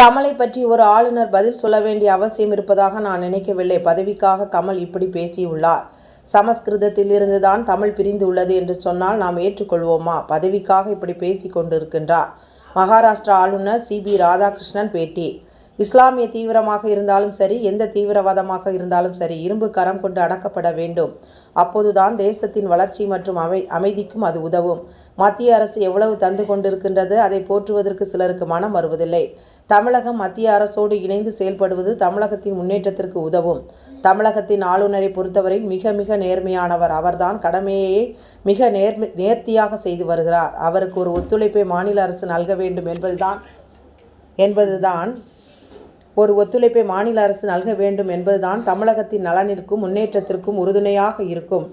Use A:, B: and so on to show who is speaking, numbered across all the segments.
A: கமலை பற்றி ஒரு ஆளுநர் பதில் சொல்ல வேண்டிய அவசியம் இருப்பதாக நான் நினைக்கவில்லை. பதவிக்காக கமல் இப்படி பேசியுள்ளார். சமஸ்கிருதத்திலிருந்து தான் தமிழ் பிரிந்து உள்ளது என்று சொன்னால் நாம் ஏற்றுக்கொள்வோமா? பதவிக்காக இப்படி பேசி கொண்டிருக்கின்றார். மகாராஷ்டிரா ஆளுநர் சிபி ராதாகிருஷ்ணன் பேட்டி. இஸ்லாமிய தீவிரமாக இருந்தாலும் சரி எந்த தீவிரவாதமாக இருந்தாலும் சரி இரும்பு கரம் கொண்டு அடக்கப்பட வேண்டும். அப்போதுதான் தேசத்தின் வளர்ச்சி மற்றும் அமை அமைதிக்கும் அது உதவும். மத்திய அரசு எவ்வளவு தந்து கொண்டிருக்கின்றது அதை போற்றுவதற்கு சிலருக்கு மனம் வருவதில்லை தமிழகம் மத்திய அரசோடு இணைந்து செயல்படுவது தமிழகத்தின் முன்னேற்றத்திற்கு உதவும். தமிழகத்தின் ஆளுநரை பொறுத்தவரையில் மிக மிக நேர்மையானவர். அவர்தான் கடமையை மிக நேர் நேர்த்தியாக செய்து வருகிறார். அவருக்கு ஒரு ஒத்துழைப்பை மாநில அரசு நல்க வேண்டும் என்பதுதான் என்பதுதான் ஒரு ஒத்துழைப்பை மாநில அரசு நல்க வேண்டும் என்பதுதான் தமிழகத்தின் நலனிற்கும் முன்னேற்றத்திற்கும் உறுதுணையாக இருக்கும்.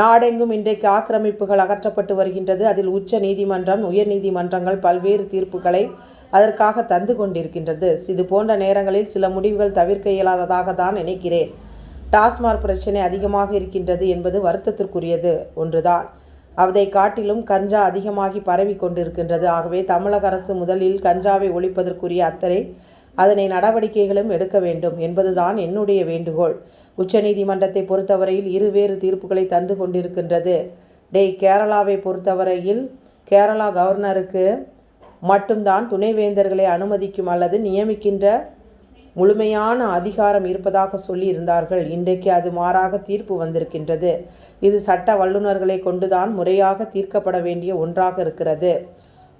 A: நாடெங்கும் இன்றைக்கு ஆக்கிரமிப்புகள் அகற்றப்பட்டு வருகின்றது. அதில் உச்ச நீதிமன்றம் உயர் நீதிமன்றங்கள் பல்வேறு தீர்ப்புகளை அதற்காக தந்து கொண்டிருக்கின்றது. இது போன்ற நேரங்களில் சில முடிவுகள் தவிர்க்க இயலாததாக தான் நினைக்கிறேன். டாஸ்மாக் பிரச்சனை அதிகமாக இருக்கின்றது என்பது வருத்தத்திற்குரியது. ஒன்றுதான். அதை காட்டிலும் கஞ்சா அதிகமாகி பரவி கொண்டிருக்கின்றது. ஆகவே தமிழக அரசு முதலில் கஞ்சாவை ஒழிப்பதற்குரிய அத்தனை அதனை நடவடிக்கைகளும் எடுக்க வேண்டும் என்பதுதான் என்னுடைய வேண்டுகோள். உச்சநீதிமன்றத்தை பொறுத்தவரையில் இருவேறு தீர்ப்புகளை தந்து கொண்டிருக்கின்றது. டேய் கேரளாவை பொறுத்தவரையில் கேரளா கவர்னருக்கு மட்டும்தான் துணைவேந்தர்களை அனுமதிக்கும் அல்லது நியமிக்கின்ற முழுமையான அதிகாரம் இருப்பதாக சொல்லியிருந்தார்கள் இன்றைக்கு அது மாறாக தீர்ப்பு வந்திருக்கின்றது. இது சட்ட வல்லுநர்களை கொண்டுதான் முறையாக தீர்க்கப்பட வேண்டிய ஒன்றாக இருக்கிறது.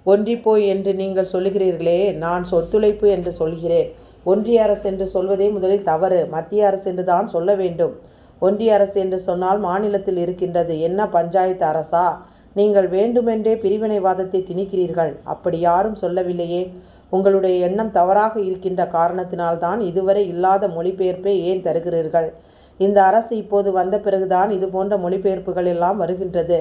A: ஒன்றிப்போய் என்று நீங்கள் சொல்லுகிறீர்களே நான் சொத்துழைப்பு என்று சொல்கிறேன். ஒன்றிய அரசு என்று சொல்வதே முதலில் தவறு. மத்திய அரசு என்று தான் சொல்ல வேண்டும். ஒன்றிய அரசு என்று சொன்னால் மாநிலத்தில் இருக்கின்றது. என்ன பஞ்சாயத்து அரசா? நீங்கள் வேண்டுமென்றே பிரிவினைவாதத்தை திணிக்கிறீர்கள். அப்படி யாரும் சொல்லவில்லையே. உங்களுடைய எண்ணம் தவறாக இருக்கின்ற காரணத்தினால்தான் இதுவரை இல்லாத மொழிபெயர்ப்பை ஏன் தருகிறீர்கள்? இந்த அரசு இப்போது வந்த பிறகுதான் இது போன்ற மொழிபெயர்ப்புகள் எல்லாம் வருகின்றது.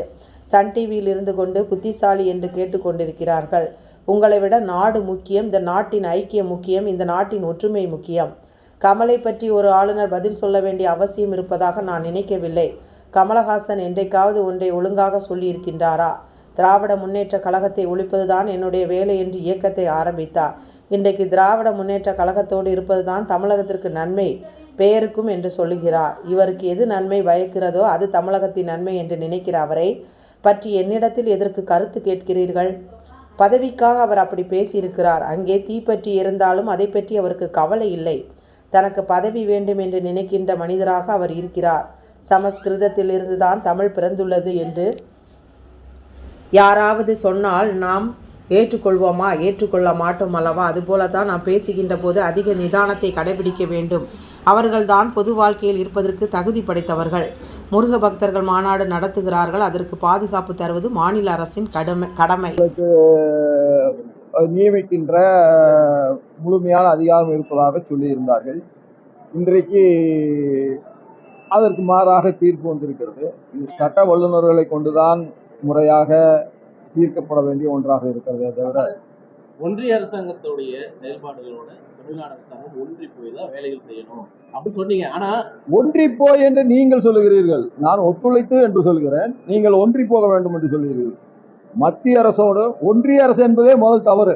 A: சன் டிவியில் இருந்து கொண்டு புத்திசாலி என்று கேட்டுக்கொண்டிருக்கிறார்கள் உங்களை விட நாடு முக்கியம் இந்த நாட்டின் ஐக்கியம் முக்கியம் இந்த நாட்டின் ஒற்றுமை முக்கியம். கமலை பற்றி ஒரு ஆளுநர் பதில் சொல்ல வேண்டிய அவசியம் இருப்பதாக நான் நினைக்கவில்லை. கமலஹாசன் என்றைக்காவது ஒன்றை ஒழுங்காக சொல்லியிருக்கின்றாரா? திராவிட முன்னேற்ற கழகத்தை ஒழிப்பதுதான் என்னுடைய வேலை என்று இயக்கத்தை ஆரம்பித்தார். இன்றைக்கு திராவிட முன்னேற்ற கழகத்தோடு இருப்பதுதான் தமிழகத்திற்கு நன்மை பெயருக்கும் என்று சொல்லுகிறார். இவருக்கு எது நன்மை பயக்கிறதோ? அது தமிழகத்தின் நன்மை என்று நினைக்கிற அவரை பற்றி என்னிடத்தில் எதற்கு கருத்து கேட்கிறீர்கள்? பதவிக்காக அவர் அப்படி பேசியிருக்கிறார். அங்கே தீப்பற்றி இருந்தாலும் அதை பற்றி அவருக்கு கவலை இல்லை. தனக்கு பதவி வேண்டும் என்று நினைக்கின்ற மனிதராக அவர் இருக்கிறார். சமஸ்கிருதத்திலிருந்து தான் தமிழ் பிறந்துள்ளது என்று யாராவது சொன்னால் நாம் ஏற்றுக்கொள்வோமா? ஏற்றுக்கொள்ள மாட்டோம் அல்லவா? அதுபோல தான் நாம் பேசுகின்ற போது அதிக நிதானத்தை கடைபிடிக்க வேண்டும். அவர்கள்தான் பொது வாழ்க்கையில் இருப்பதற்கு தகுதி படைத்தவர்கள். முருக பக்தர்கள் மாநாடு நடத்துகிறார்கள். அதற்கு பாதுகாப்பு தருவது மாநில அரசின் கடமை கடமை.
B: நியமிக்கின்ற முழுமையான அதிகாரம் இருப்பதாக சொல்லியிருந்தார்கள். இன்றைக்கு அதற்கு மாறாக தீர்ப்பு வந்திருக்கிறது. இது சட்ட வல்லுநர்களை கொண்டுதான் முறையாக தீர்க்கப்பட வேண்டிய ஒன்றாக இருக்கிறதே தவிர
C: ஒன்றிய அரசாங்கத்துடைய செயல்பாடுகளோட தமிழ்நாடு அரசாங்கம் ஒன்றி போய் தான் வேலைகள் செய்யணும். அப்படின்னு சொன்னீங்க. ஆனா
B: ஒன்றி போய் என்று நீங்கள் சொல்லுகிறீர்கள். நான் ஒத்துழைத்து என்று சொல்கிறேன். நீங்கள் ஒன்றி போக வேண்டும் என்று சொல்கிறீர்கள் மத்திய அரசோடு ஒன்றிய அரசு என்பதே முதல் தவறு.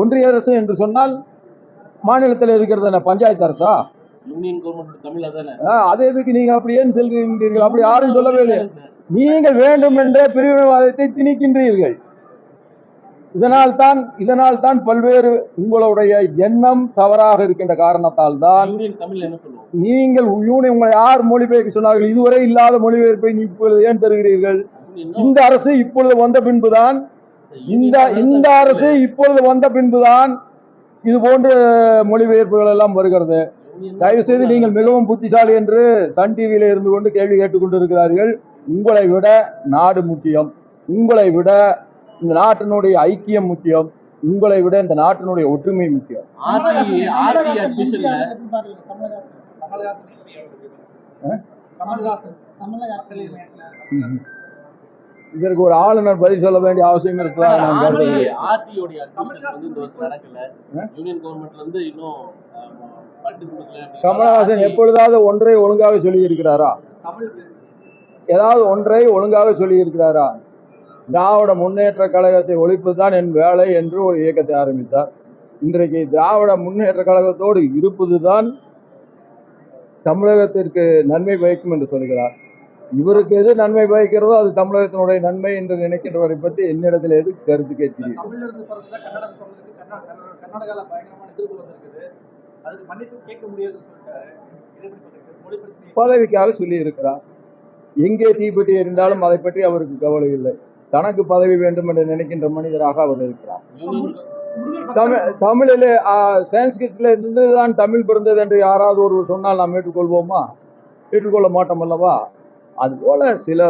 B: ஒன்றிய அரசு என்று சொன்னால் மாநிலத்தில் இருக்கிறது என்ன பஞ்சாயத்து அரசா? அது எதுக்கு நீங்க அப்படி ஏன் செல்கின்றீர்கள்? அப்படி யாரும் சொல்லவே இல்லை நீங்கள் வேண்டும் என்றே பிரிவினைவாதத்தை திணிக்கின்றீர்கள். இதனால் தான் இதனால் தான் பல்வேறு உங்களுடைய எண்ணம் தவறாக இருக்கின்ற காரணத்தால் தான்
C: யூனியன்
B: நீங்கள் யூனி உங்களை யார் மொழிபெயர்க்க சொன்னார்கள்? இதுவரை இல்லாத மொழிபெயர்ப்பை நீ இப்பொழுது ஏன் தருகிறீர்கள் இந்த அரசு இப்பொழுது வந்த பின்புதான் இந்த இந்த அரசு இப்பொழுது வந்த பின்புதான் இது போன்ற மொழிபெயர்ப்புகள் எல்லாம் வருகிறது. தயவு செய்து நீங்கள் மிகவும் புத்திசாலி என்று சன் டிவியில இருந்து கொண்டு கேள்வி கேட்டுக் கொண்டிருக்கிறார்கள். உங்களை விட நாடு முக்கியம். உங்களை விட இந்த நாட்டினுடைய ஐக்கியம் முக்கியம் உங்களை விட இந்த நாட்டினுடைய ஒற்றுமை முக்கியம். இதற்கு ஒரு ஆளுநர் பதில் சொல்ல வேண்டிய அவசியம் இருக்கிறதா நான் கமலஹாசன் எப்பொழுதாவது ஒன்றை ஒழுங்காக சொல்லி இருக்கிறாரா ஏதாவது ஒன்றை ஒழுங்காக சொல்லி இருக்கிறாரா திராவிட முன்னேற்ற கழகத்தை ஒழிப்பதுதான் என் வேலை என்று ஒரு இயக்கத்தை ஆரம்பித்தார். இன்றைக்கு திராவிட முன்னேற்ற கழகத்தோடு இருப்பதுதான் தமிழகத்திற்கு நன்மை பயக்கும் என்று சொல்கிறார். இவருக்கு எது நன்மை பயக்கிறதோ அது தமிழகத்தினுடைய நன்மை என்று நினைக்கின்றவரை பற்றி என்னிடத்தில் எது கருத்து கேட்கிறீர்கள்?
C: தமிழரசு படத்துல கன்னடம் சொல்றதுக்கு கர்நா- கர்நா- கர்நாடகால பயங்கரமான எதிர்ப்பு வந்திருக்குது. அதுக்கு மன்னிப்பு கேட்க முடியாதுன்னு சொல்லிட்டாரு. இது எப்படி சொல்றீங்க? மொழி பிரச்சனை
B: பதவிக்காக சொல்லி இருக்கிறார் எங்கே தீப்பெட்டி எரிந்தாலும் அதை பற்றி அவருக்கு கவலை இல்லை. தனக்கு பதவி வேண்டும் என்று நினைக்கின்ற மனிதராக அவர் இருக்கிறார். தமிழ் தமிழிலே சான்ஸ்கிரிட்ல இருந்து தான் தமிழ் பிறந்தது என்று யாராவது ஒருவர் சொன்னால் நாம் ஏற்றுக்கொள்வோமா? ஏற்றுக்கொள்ள மாட்டோம் அல்லவா? அதுபோல சில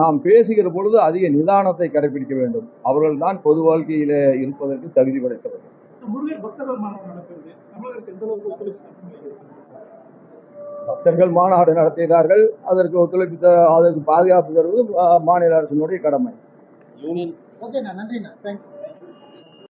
B: நாம் பேசுகிற பொழுது அதிக நிதானத்தை கடைபிடிக்க வேண்டும். அவர்கள் தான் பொது வாழ்க்கையிலே இருப்பதற்கு தகுதி படைத்தவர்கள்.
C: பக்தர்கள் மாநாடு
B: நடத்தினார்கள். அதற்கு ஒத்துழைப்பு அதற்கு பாதுகாப்பு தருவது மாநில அரசினுடைய கடமை.
C: யூனியன் ஓகேண்ணா நன்றிண்ணா. தேங்க்யூ